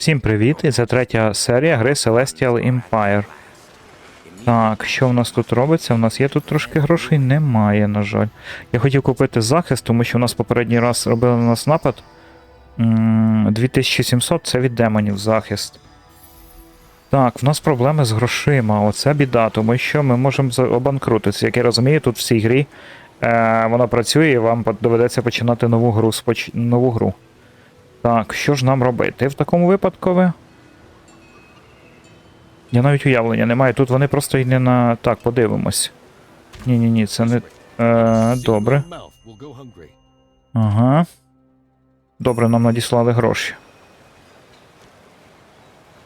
Всім привіт! І це третя серія гри Celestial Empire. Так, що в нас тут робиться? У нас є тут трошки грошей? Немає, на жаль. Я хотів купити захист, тому що у нас попередній раз робили на нас напад. 2700 це від демонів захист. Так, в нас проблеми з грошима. Оце біда, тому що ми можемо обанкрутитися. Як я розумію, тут в цій грі е, вона працює і вам доведеться починати нову гру. споч- нову гру. Так, що ж нам робити в такому випадку? Я навіть уявлення не маю. Тут вони просто й не на. Так, подивимось. Ні-ні ні, це не. Е, добре. Ага. Добре, нам надіслали гроші.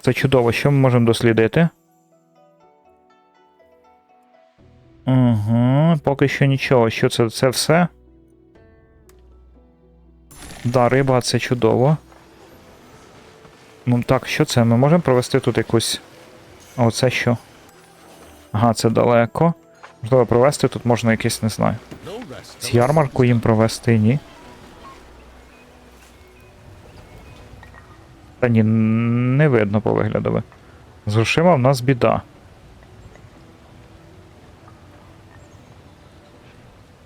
Це чудово. Що ми можемо дослідити? Угу, поки що нічого. Що це? Це все? Да, риба, це чудово. Ну так, що це? Ми можемо провести тут якусь. А оце що? Ага, це далеко. Можливо, провести тут можна якийсь, не знаю. З ярмарку їм провести, ні. Та ні, не видно по виглядові. З грошима в нас біда.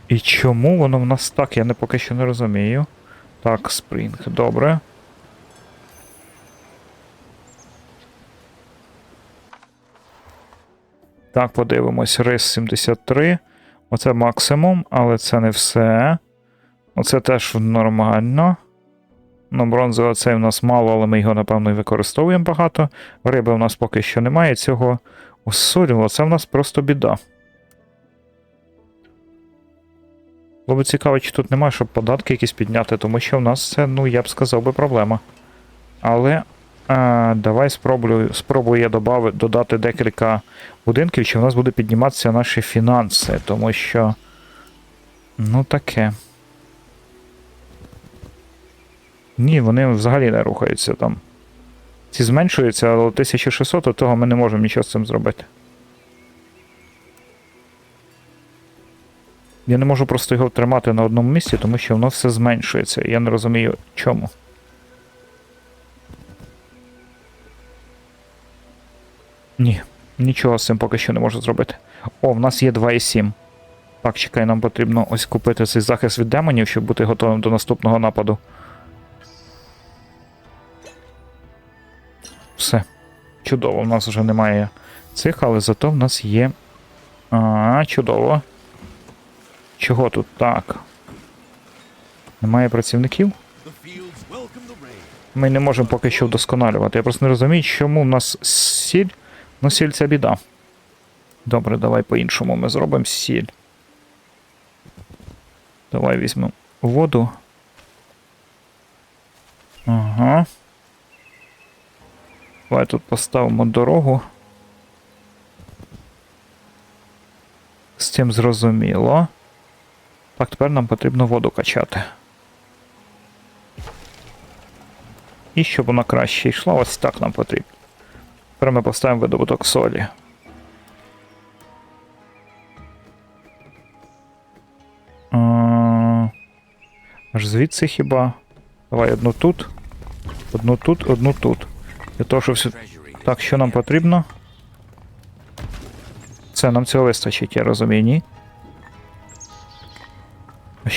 І чому воно в нас так? Я не поки що не розумію. Так, спринг, добре. Так, подивимось. Рис 73. Оце максимум, але це не все. Оце теж нормально. Ну, бронзовий оцей у нас мало, але ми його, напевно, використовуємо багато. Риби у нас поки що немає. Цього осуділо. Це в нас просто біда. Було б цікаво, чи тут немає, щоб податки якісь підняти, тому що в нас це, ну, я б сказав би, проблема. Але а, давай спробую, спробую я додави, додати декілька будинків, чи в нас буде підніматися наші фінанси, тому що. Ну, таке. Ні, вони взагалі не рухаються там. Ці зменшуються, але 1600, то того ми не можемо нічого з цим зробити. Я не можу просто його тримати на одному місці, тому що воно все зменшується. Я не розумію чому. Ні, нічого з цим поки що не можу зробити. О, в нас є 2,7. Так, чекай, нам потрібно ось купити цей захист від демонів, щоб бути готовим до наступного нападу. Все. Чудово, в нас вже немає цих, але зато в нас є. А, чудово. Чого тут так? Немає працівників? Ми не можемо поки що вдосконалювати. Я просто не розумію, чому в нас сіль. Ну, сіль це біда. Добре, давай по-іншому ми зробимо сіль. Давай візьмемо воду. Ага. Давай тут поставимо дорогу. З цим зрозуміло. Так, тепер нам потрібно воду качати. І щоб вона краще йшла, ось так нам потрібно. Тепер ми поставимо видобуток солі. Аж звідси хіба. Давай одну тут, одну тут, одну тут. Для того, щоб все. Так, що нам потрібно? Це нам цього вистачить, я розумію, ні?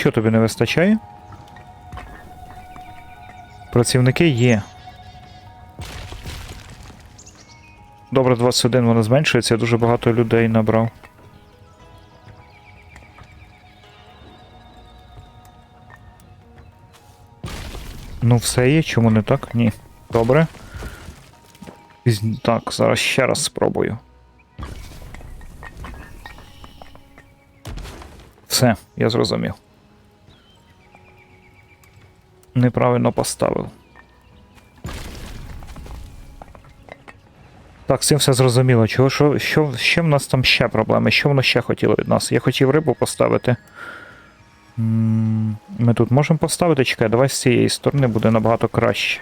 Що тобі не вистачає? Працівники є. Добре, 21 воно зменшується, я дуже багато людей набрав. Ну, все є, чому не так? Ні. Добре. Так, зараз ще раз спробую. Все, я зрозумів. Неправильно поставив. Так, з цим все зрозуміло. Чого, що, що, чим в нас там ще проблеми? Що воно ще хотіло від нас? Я хотів рибу поставити. Ми тут можемо поставити, чекай, давай з цієї сторони буде набагато краще.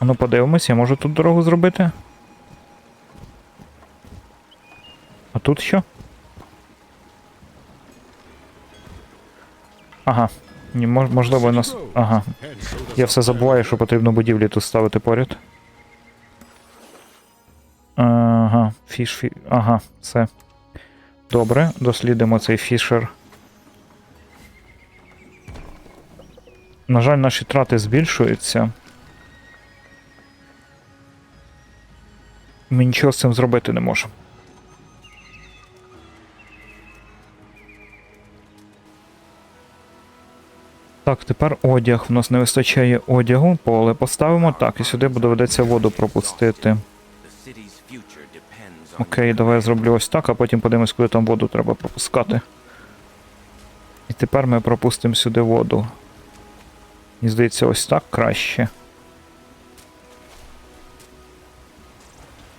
Ну, подивимось, я можу тут дорогу зробити. А тут що? Ага. Ні, можливо, нас. Ага. Я все забуваю, що потрібно будівлі тут ставити поряд. Ага, фіш, фі... Ага, все. Добре, дослідимо цей фішер. На жаль, наші трати збільшуються. Ми нічого з цим зробити не можемо. Так, тепер одяг. У нас не вистачає одягу, поле поставимо так, і сюди доведеться воду пропустити. Окей, давай я зроблю ось так, а потім подивимось, куди там воду треба пропускати. І тепер ми пропустимо сюди воду. Мені здається, ось так краще.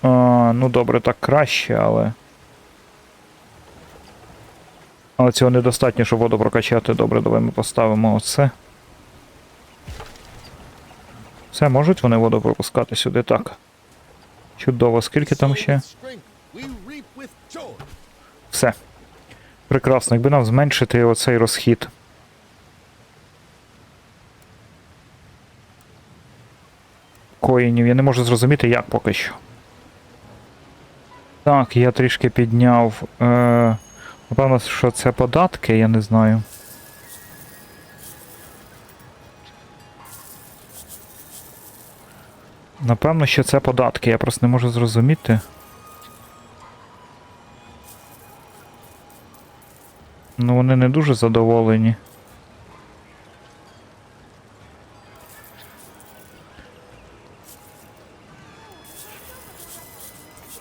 А, ну добре, так краще, але. Але цього недостатньо, щоб воду прокачати. Добре, давай ми поставимо оце. Все, можуть вони воду пропускати сюди так. Чудово, скільки там ще? Все. Прекрасно, якби нам зменшити оцей розхід. Коїнів, я не можу зрозуміти, як поки що. Так, я трішки підняв. Е, напевно, що це податки, я не знаю. Напевно, що це податки, я просто не можу зрозуміти. Ну, вони не дуже задоволені.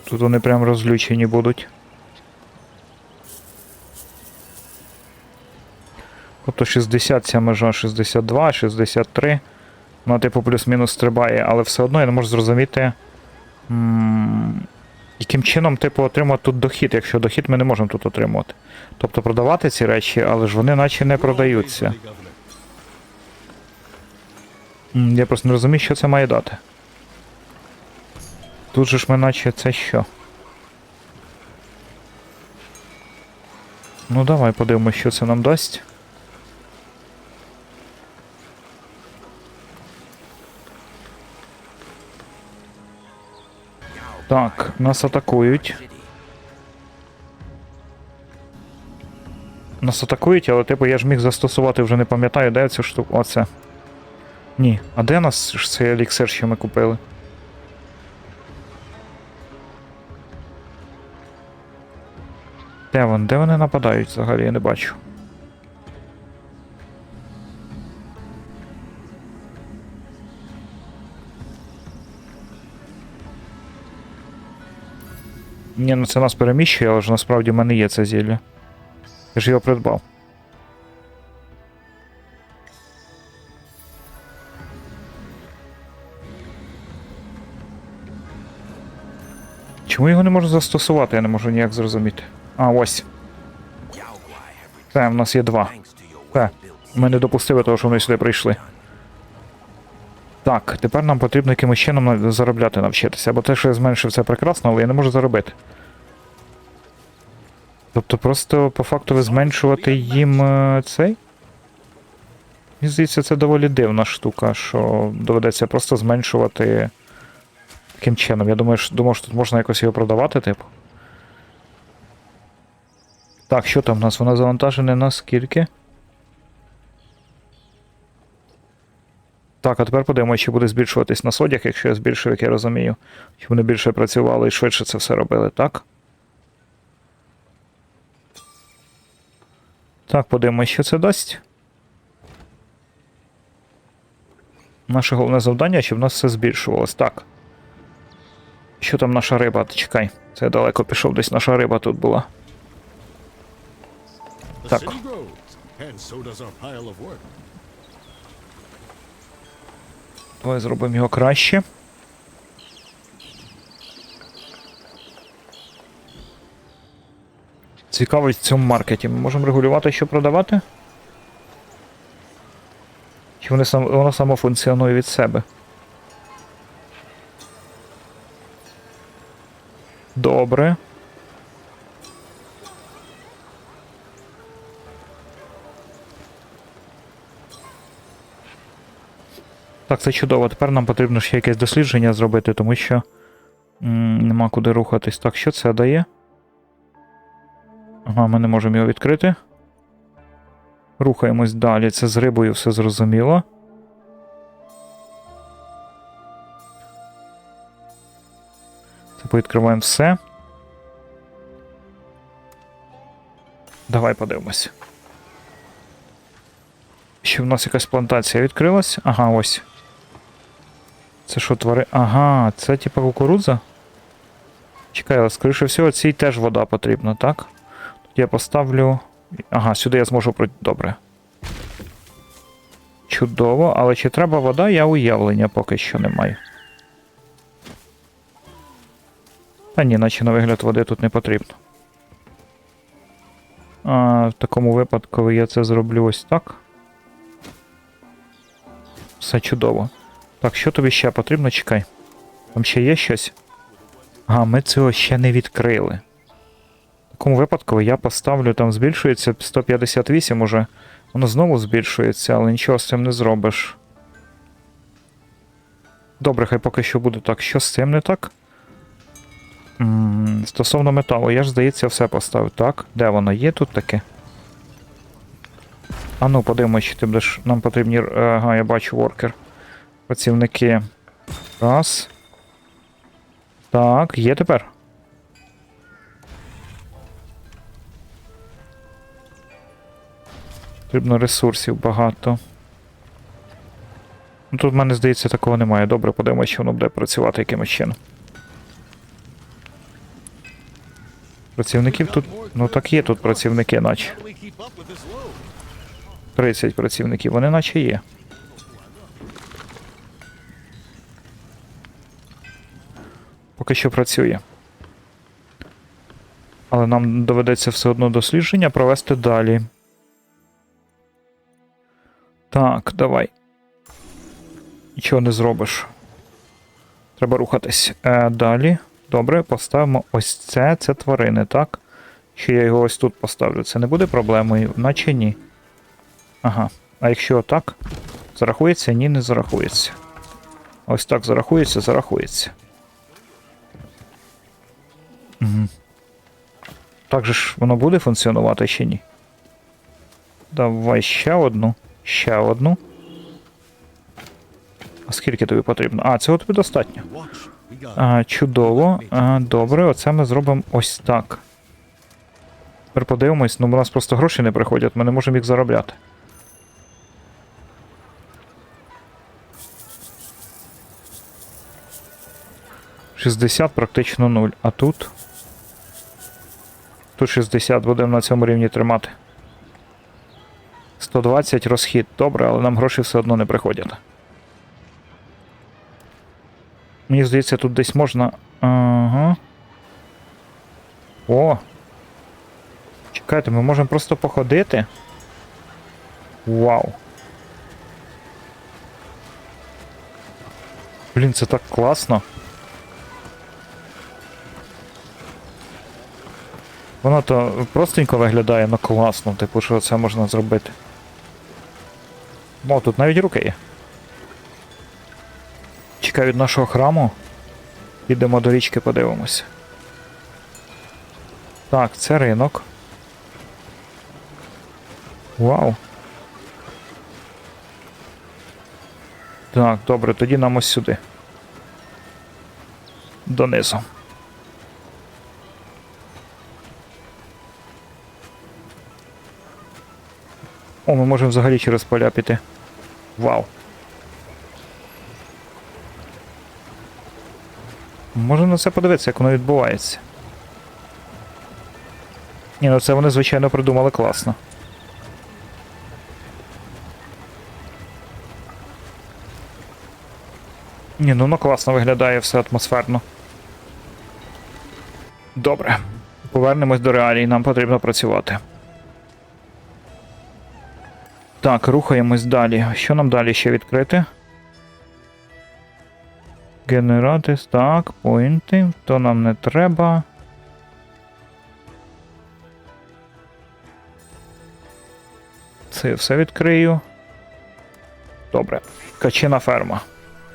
Тут вони прям розлючені будуть. Тобто 60 ця межа, 62, 63. Вона, типу, плюс-мінус стрибає, але все одно я не можу зрозуміти. м, Яким чином, типу, отримати тут дохід, якщо дохід ми не можемо тут отримувати. Тобто продавати ці речі, але ж вони наче не продаються. Я просто не розумію, що це має дати. Тут же ж ми наче це що? Ну давай подивимось, що це нам дасть. Так, нас атакують. Нас атакують, але типу я ж міг застосувати, вже не пам'ятаю, де цю штуку. Оце. Ні. А де нас цей еліксир, що ми купили? Де вони? Де вони нападають взагалі? Я не бачу. Ні, ну це нас переміщує, але ж насправді в мене є це зілля. Я ж його придбав. Чому його не можу застосувати, я не можу ніяк зрозуміти. А, ось. Це, в нас є два. Те, ми не допустили того, що вони сюди прийшли. Так, тепер нам потрібно якимось чином заробляти навчитися, бо те, що я зменшив, це прекрасно, але я не можу заробити. Тобто просто по факту ви зменшувати їм е, цей? Мені здається, це доволі дивна штука, що доведеться просто зменшувати таким чином. Я думаю, що, думав, що тут можна якось його продавати, типу. Так, що там у нас? Воно завантажене на скільки? Так, а тепер подивимося, чи буде збільшуватись на одяг, якщо я збільшую, як я розумію. Щоб вони більше працювали і швидше це все робили, так? Так, подивимося, що це дасть. Наше головне завдання, щоб в нас все збільшувалось. Так. Що там наша риба? Чекай. Це я далеко пішов, десь наша риба тут була. Так. Давай зробимо його краще. Цікавить в цьому маркеті. Ми можемо регулювати, що продавати? Чи вони сам, воно само функціонує від себе? Добре. Так, це чудово. Тепер нам потрібно ще якесь дослідження зробити, тому що м, нема куди рухатись. Так, що це дає? Ага, ми не можемо його відкрити. Рухаємось далі. Це з рибою все зрозуміло. Це повідкриваємо все. Давай подивимось. Ще в нас якась плантація відкрилась. Ага, ось. Це що твори. Ага, це типа кукурудза? Чекай, але скоріше всього, цій теж вода потрібна, так? Тут я поставлю. Ага, сюди я зможу пройти. Добре. Чудово, але чи треба вода, я уявлення поки що не маю. Та ні, наче на вигляд води тут не потрібно. А, в такому випадку я це зроблю ось так. Все чудово. Так, що тобі ще потрібно? Чекай. Там ще є щось? А, ми цього ще не відкрили. В такому випадку я поставлю, там збільшується 158 уже. Воно знову збільшується, але нічого з цим не зробиш. Добре, хай поки що буде так. Що з цим не так? м стосовно металу, я ж, здається, все поставив. Так, де воно є тут таке? А ну, подивимось, чи ти будеш. Нам потрібні. е, Ага, я бачу воркер. Працівники. Раз. Так, є тепер. Потрібно ресурсів багато. Ну, Тут в мене, здається, такого немає. Добре, подивимось, чи воно буде працювати якимось чином. Працівників тут. Ну так є тут працівники, наче. How do we keep up with this load? 30 працівників, вони наче є. Поки що працює. Але нам доведеться все одно дослідження провести далі. Так, давай. Нічого не зробиш. Треба рухатись. Е, далі. Добре, поставимо ось це. Це тварини, так? Що я його ось тут поставлю. Це не буде проблемою, наче ні. Ага. А якщо так, зарахується? Ні, не зарахується. Ось так зарахується, зарахується. Угу. Так же ж воно буде функціонувати чи ні? Давай ще одну. Ще одну. А скільки тобі потрібно? А, цього тобі достатньо. А, чудово. А, добре, оце ми зробимо ось так. Тепер подивимось, ну у нас просто гроші не приходять, ми не можемо їх заробляти. Шістдесят практично нуль. А тут. Тут 60 будемо на цьому рівні тримати. 120 розхід. Добре, але нам гроші все одно не приходять. Мені здається, тут десь можна. Ага. О. Чекайте, ми можемо просто походити. Вау. Блін, це так класно. Воно то простенько виглядає, але класно, типу, що це можна зробити. О, тут навіть руки є. Чекаю від нашого храму. Підемо до річки, подивимося. Так, це ринок. Вау. Так, добре, тоді нам ось сюди. Донизу. О, ми можемо взагалі через поля піти. Вау. Можна на це подивитися, як воно відбувається. Ні, ну це вони, звичайно, придумали класно. Ні, ну воно класно виглядає все атмосферно. Добре. Повернемось до реалій, нам потрібно працювати. Так, рухаємось далі. Що нам далі ще відкрити? Генерати, так, поінти, то нам не треба. Це я все відкрию. Добре. Качина ферма.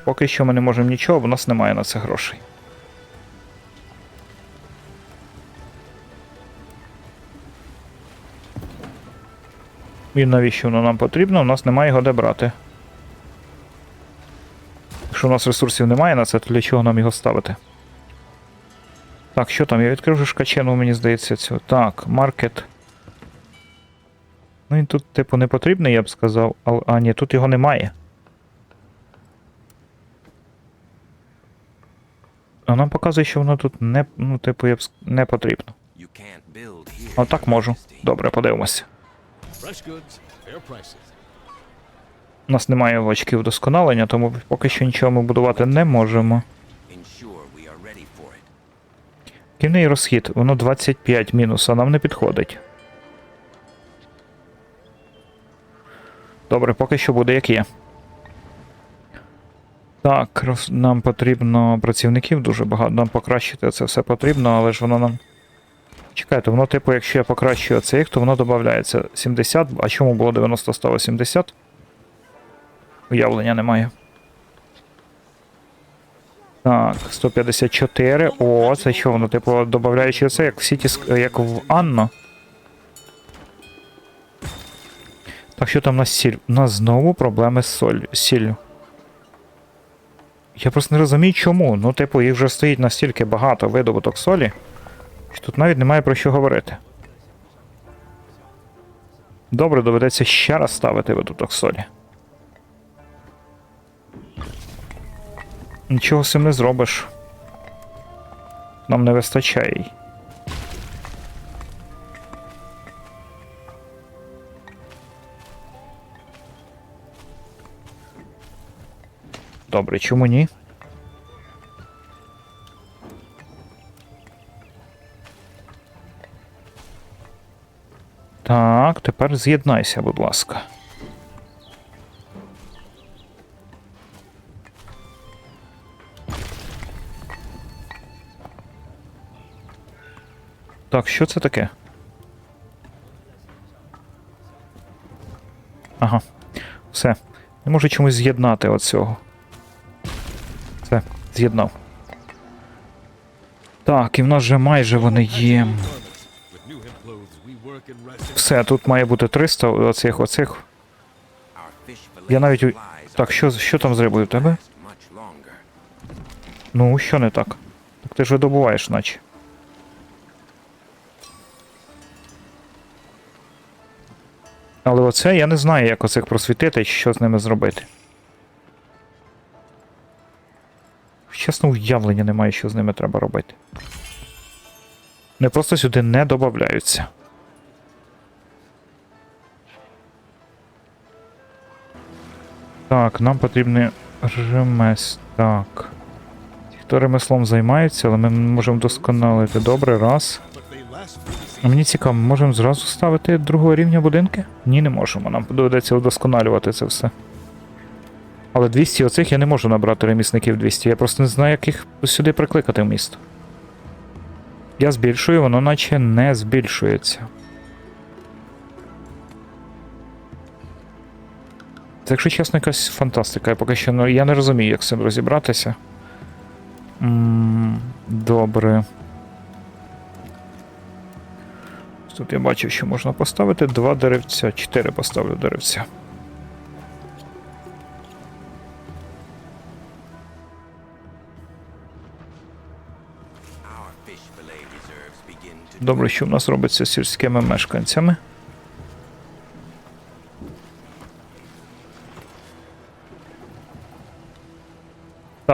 Поки що ми не можемо нічого, в нас немає на це грошей. І навіщо воно нам потрібно? У нас немає його де брати. Якщо у нас ресурсів немає на це, то для чого нам його ставити? Так, що там? Я відкрив вже ж мені здається, цю. Так, маркет. Ну він тут, типу, не потрібний, я б сказав. Але, а, ні, тут його немає. А нам показує, що воно тут не, ну, типу, я б, не потрібно. You can't build here. А так можу. Добре, подивимося. У нас немає очків вдосконалення, тому поки що нічого ми будувати не можемо. Кінний розхід, воно 25 мінус, а нам не підходить. Добре, поки що буде як є. Так, нам потрібно працівників дуже багато. Нам покращити це все потрібно, але ж воно нам. Чекайте, воно, типу, якщо я покращую цих, то воно додається 70, а чому було 90 стало 70? Уявлення немає. Так, 154. О, це що воно, типу, додаючи це, як в Сіті, як в Анно. Так, що там на сіль? У нас знову проблеми з соль, з сіллю. Я просто не розумію, чому. Ну, типу, їх вже стоїть настільки багато видобуток солі, що тут навіть немає про що говорити. Добре, доведеться ще раз ставити видобуток солі. Нічого з цим не зробиш. Нам не вистачає їй. Добре, чому ні? Тепер з'єднайся, будь ласка. Так, що це таке? Ага. Все. Не можу чомусь з'єднати оцього. Все, з'єднав. Так, і в нас вже майже вони є. Все, тут має бути 300 оцих оцих. Я навіть. Так, що, що там з рибою в тебе? Ну, що не так? Так ти ж видобуваєш, наче. Але оце я не знаю, як оцих просвітити і що з ними зробити. Чесно, уявлення немає, що з ними треба робити. Вони просто сюди не додаються. Так, нам потрібні ремес. Так. Ті, хто ремеслом займається, але ми можемо вдосконалити. Добре, раз. Мені цікаво, ми можемо зразу ставити другого рівня будинки? Ні, не можемо. Нам доведеться вдосконалювати це все. Але 200 оцих я не можу набрати ремісників 200. Я просто не знаю, як їх сюди прикликати в місто. Я збільшую, воно наче не збільшується. Це, якщо чесно, якась фантастика. Я поки що ну, я не розумію, як з цим розібратися. м добре. Тут я бачив, що можна поставити два деревця. Чотири поставлю деревця. Добре, що в нас робиться з сільськими мешканцями.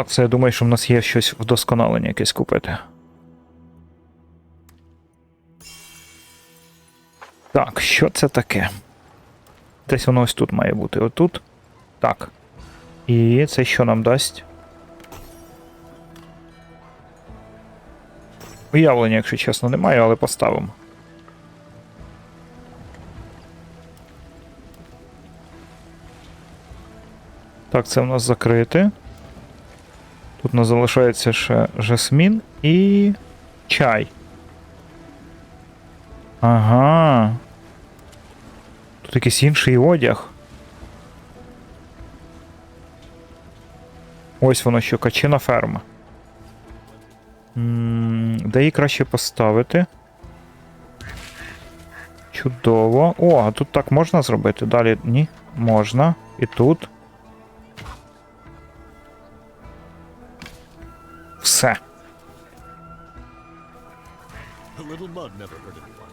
Це я думаю, що в нас є щось вдосконалення якесь купити. Так, що це таке? Десь воно ось тут має бути. Отут. Так. І це що нам дасть? Уявлення, якщо чесно, немає, але поставимо. Так, це в нас закрите. Тут у нас залишається ще жасмін і чай. Ага. Тут якийсь інший одяг. Ось воно що, качина ферма. Де її краще поставити? Чудово. О, а тут так можна зробити? Далі ні. Можна. І тут. Все.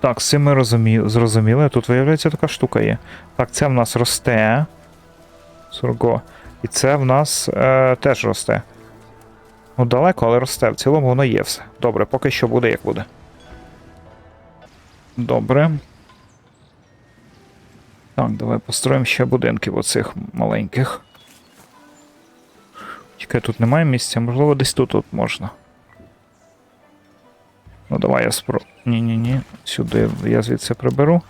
Так, з цим ми розумі... зрозуміли. Тут виявляється така штука є. Так, це в нас росте. Сурго. І це в нас е, теж росте. Ну, далеко, але росте. В цілому воно є все. Добре, поки що буде, як буде. Добре. Так, давай построїмо ще будинки оцих маленьких. Чекай, тут немає місця, можливо, десь тут от можна. Ну давай я спро. Ні-ні-ні. Сюди я звідси приберу.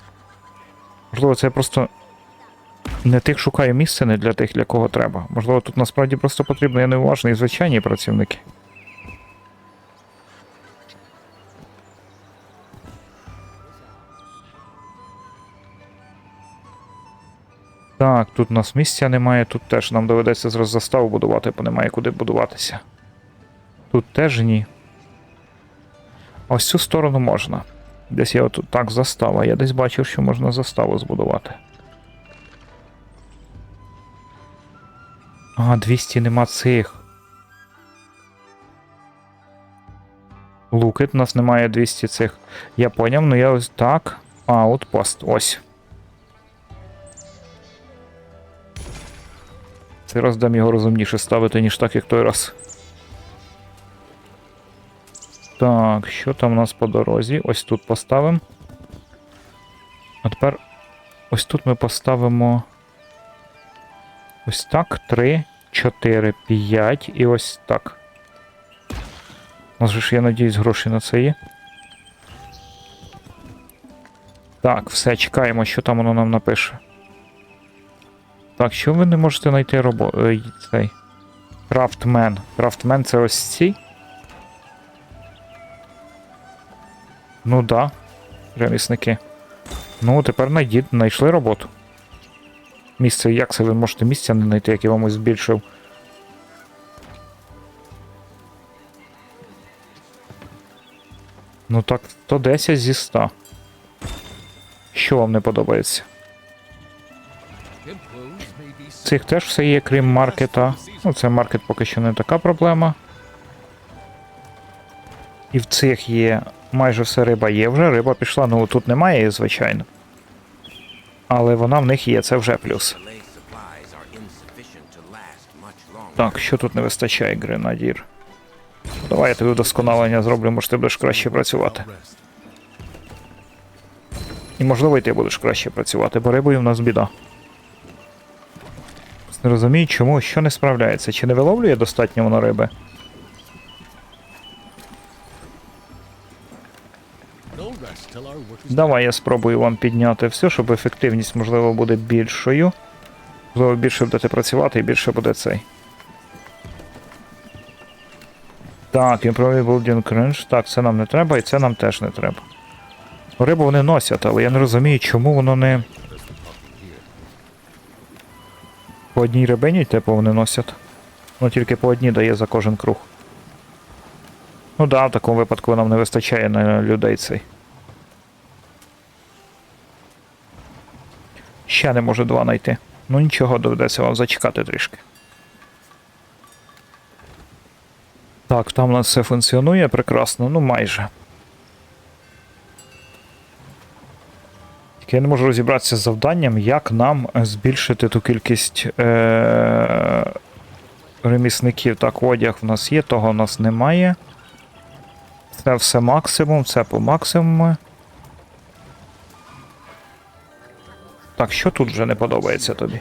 Можливо, це я просто не тих шукаю місце, не для тих, для кого треба. Можливо, тут насправді просто потрібно, я неуважний, звичайні працівники. Так, тут у нас місця немає, тут теж нам доведеться зараз заставу будувати, бо немає куди будуватися. Тут теж ні. Ось цю сторону можна. Десь я отут так застава. Я десь бачив, що можна заставу збудувати. А, 200 нема цих. Лукет, у нас немає 200 цих. Я поняв, ну я ось так. Аутпост. Ось. Цей раз дам його розумніше ставити, ніж так, як той раз. Так, що там у нас по дорозі? Ось тут поставимо. А тепер ось тут ми поставимо. Ось так. 3, 4, 5 і ось так. У нас ж, я надіюсь, гроші на це є. Так, все, чекаємо, що там воно нам напише. Так, що ви не можете знайти робо... е, цей. Крафтмен. Крафтмен це ось ці. Ну да. Ремісники. Ну, тепер знайдіть, знайшли роботу. Місце, як це ви можете місця не знайти, як я вам збільшив. Ну так, 110 зі 100. Що вам не подобається? Цих теж все є, крім маркета. Ну, це маркет поки що не така проблема. І в цих є майже все риба є вже. Риба пішла, ну тут немає звичайно. Але вона в них є, це вже плюс. Так, що тут не вистачає, гренадір? Давай я тобі вдосконалення зроблю, може ти будеш краще працювати. І можливо і ти будеш краще працювати, бо рибою в нас біда. Не розумію, чому, що не справляється, чи не виловлює достатньо воно риби? Давай я спробую вам підняти все, щоб ефективність, можливо, буде більшою. Можливо, більше будете працювати і більше буде цей. Так, Improve Building Cringe. Так, це нам не треба, і це нам теж не треба. Рибу вони носять, але я не розумію, чому воно не. По одній рибині, типу, вони носять. Ну тільки по одній дає за кожен круг. Ну да, в такому випадку нам не вистачає на людей цей. Ще не можу два знайти. Ну нічого, доведеться вам зачекати трішки. Так, там у нас все функціонує прекрасно, ну майже. Тільки я не можу розібратися з завданням, як нам збільшити ту кількість е- ремісників. Так, одяг в нас є, того в нас немає. Це все максимум, це по максимуму. Так, що тут вже не подобається тобі?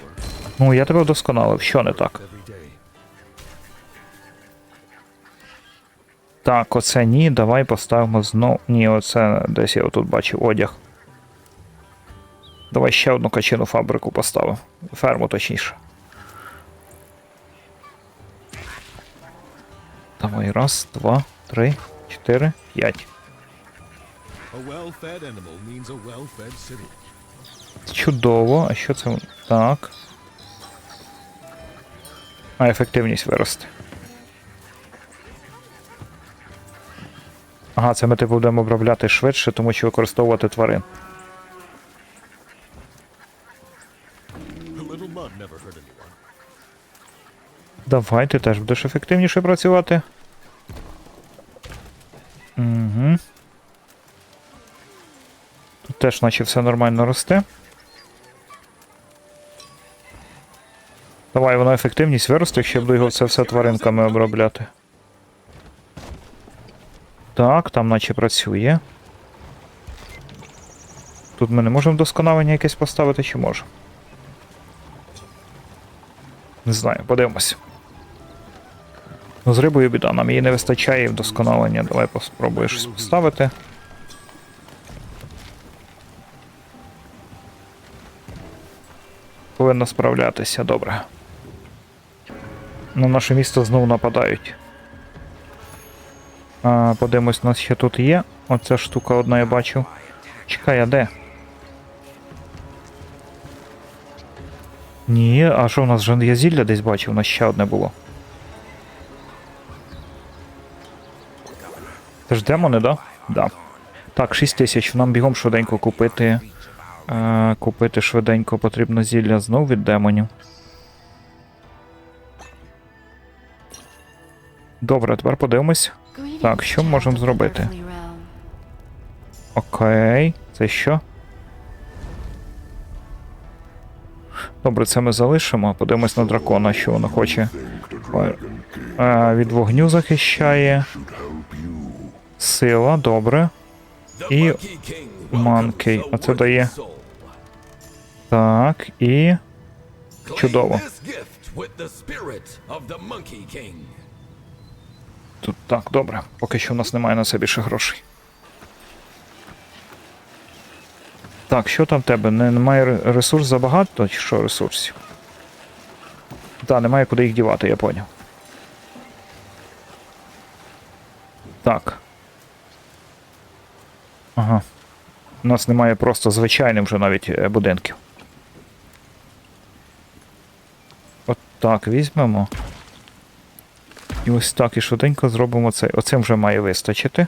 Ну, я тебе вдосконалив, що не так? Так, оце ні, давай поставимо знов. Ні, оце десь я отут бачив одяг. Давай ще одну качину фабрику поставимо. Ферму точніше. Давай, раз, два, три, чотири, п'ять. Чудово, а що це? Так. А ефективність виросте. Ага, це ми типу будемо обробляти швидше, тому що використовувати тварин. Давай, ти теж будеш ефективніше працювати. Угу. Тут теж наче все нормально росте. Давай, воно ефективність виросте, якщо я буду його все все тваринками обробляти. Так, там наче працює. Тут ми не можемо вдосконалення якесь поставити, чи можемо? Не знаю, подивимось. Ну, з рибою біда, нам її не вистачає вдосконалення. Давай поспробуєш щось поставити. Повинно справлятися, добре. На наше місто знову нападають. Подивимось, у нас ще тут є. Оця штука одна я бачив. Чекай, а де? Ні, а що у нас вже я зілля десь бачив, у нас ще одне було. Ж демони, да? Да. Так, 6 тисяч. Нам бігом швиденько купити. Е, купити швиденько потрібно зілля знов від демонів. Добре, тепер подивимось. Так, що ми можемо зробити? Окей, це що? Добре, це ми залишимо. Подивимось на дракона, що воно хоче. Е, від вогню захищає. Сила, добре. І манкей. А це дає. Так, і. Чудово. Тут так, добре. Поки що в нас немає на це більше грошей. Так, що там в тебе? Немає ресурс забагато, чи що ресурсів? Так, немає куди їх дівати, я поняв. Так. Ага. У нас немає просто звичайних вже навіть е, будинків. От так візьмемо. І ось так і швиденько зробимо це. Оцим вже має вистачити.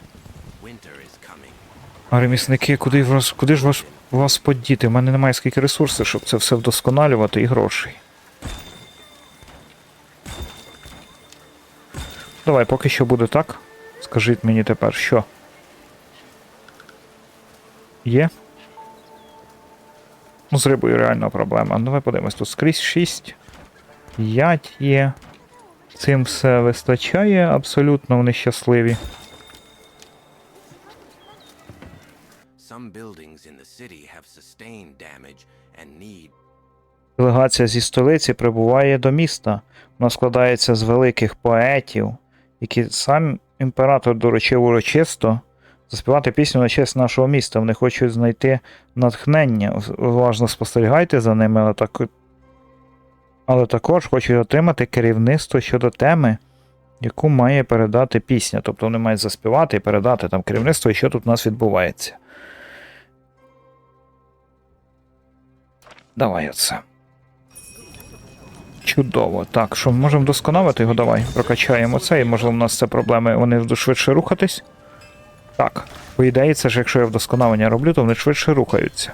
А ремісники, куди, вас, куди ж вас, вас подіти? У мене немає скільки ресурсів, щоб це все вдосконалювати і грошей. Давай, поки що буде так. Скажіть мені тепер, що? Є? Ну, з рибою реально проблема. Ну, Давай подивимось, тут скрізь 6. 5 є. Цим все вистачає, абсолютно вони щасливі. Делегація зі столиці прибуває до міста. Вона складається з великих поетів, які сам імператор доручив урочисто заспівати пісню на честь нашого міста. Вони хочуть знайти натхнення. Уважно спостерігайте за ними, але, так... але також хочуть отримати керівництво щодо теми, яку має передати пісня. Тобто вони мають заспівати і передати там керівництво, і що тут у нас відбувається. Давай оце. Чудово. Так, що можемо вдосконалити його? Давай. Прокачаємо це, і можливо, у нас це проблеми. Вони швидше рухатись. Так. По ідеї, це ж якщо я вдосконалення роблю, то вони швидше рухаються.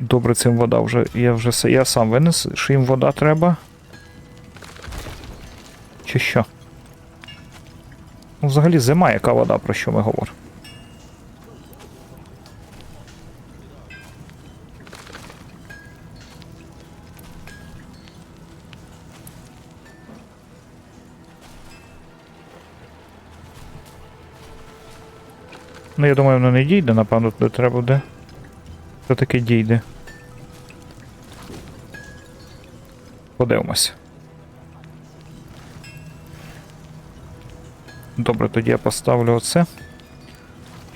Добре, цим вода вже. Я вже я сам винес, що їм вода треба. Чи що? Ну, взагалі зима, яка вода, про що ми говоримо? Ну, я думаю, воно не дійде, напевно, туди треба буде. Все таки дійде. Подивимось. Добре, тоді я поставлю оце.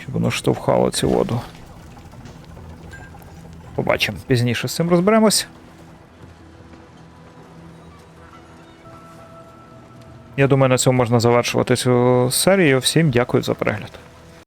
Щоб воно штовхало цю воду. Побачимо. Пізніше з цим розберемось. Я думаю, на цьому можна завершувати цю серію. Всім дякую за перегляд.